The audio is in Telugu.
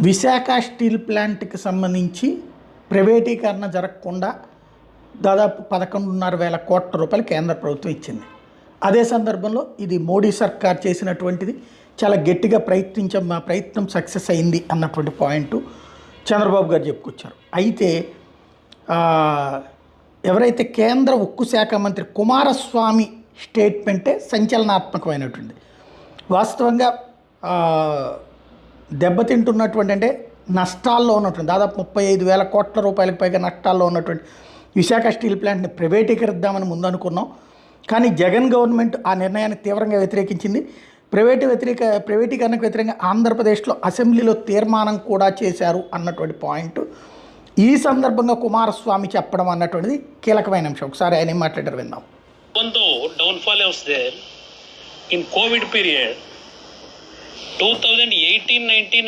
విశాఖ స్టీల్ ప్లాంట్కి సంబంధించి ప్రైవేటీకరణ జరగకుండా దాదాపు పదకొండున్నర వేల కోట్ల రూపాయలు కేంద్ర ప్రభుత్వం ఇచ్చింది. అదే సందర్భంలో ఇది మోడీ సర్కార్ చేసినటువంటిది చాలా గట్టిగా ప్రయత్నించ మా ప్రయత్నం సక్సెస్ అయింది అన్నటువంటి పాయింట్ చంద్రబాబు గారు చెప్పుకొచ్చారు. అయితే ఎవరైతే కేంద్ర ఉక్కు శాఖ మంత్రి కుమారస్వామి స్టేట్మెంటే సంచలనాత్మకమైనటువంటి వాస్తవంగా దెబ్బతింటున్నటువంటి అంటే నష్టాల్లో ఉన్నటువంటి దాదాపు ముప్పై ఐదు వేల కోట్ల రూపాయలకు పైగా నష్టాల్లో ఉన్నటువంటి విశాఖ స్టీల్ ప్లాంట్ని ప్రైవేటీకరిద్దామని ముందు అనుకున్నాం. కానీ జగన్ గవర్నమెంట్ ఆ నిర్ణయాన్ని తీవ్రంగా వ్యతిరేకించింది. ప్రైవేటు వ్యతిరేక ప్రైవేటీకరణకు వ్యతిరేకంగా ఆంధ్రప్రదేశ్లో అసెంబ్లీలో తీర్మానం కూడా చేశారు అన్నటువంటి పాయింట్. ఈ సందర్భంగా కుమారస్వామి చెప్పడం అన్నటువంటిది కీలకమైన అంశం. ఒకసారి ఆయన మాట్లాడారు విందాం. Downfall in Covid period 2018-19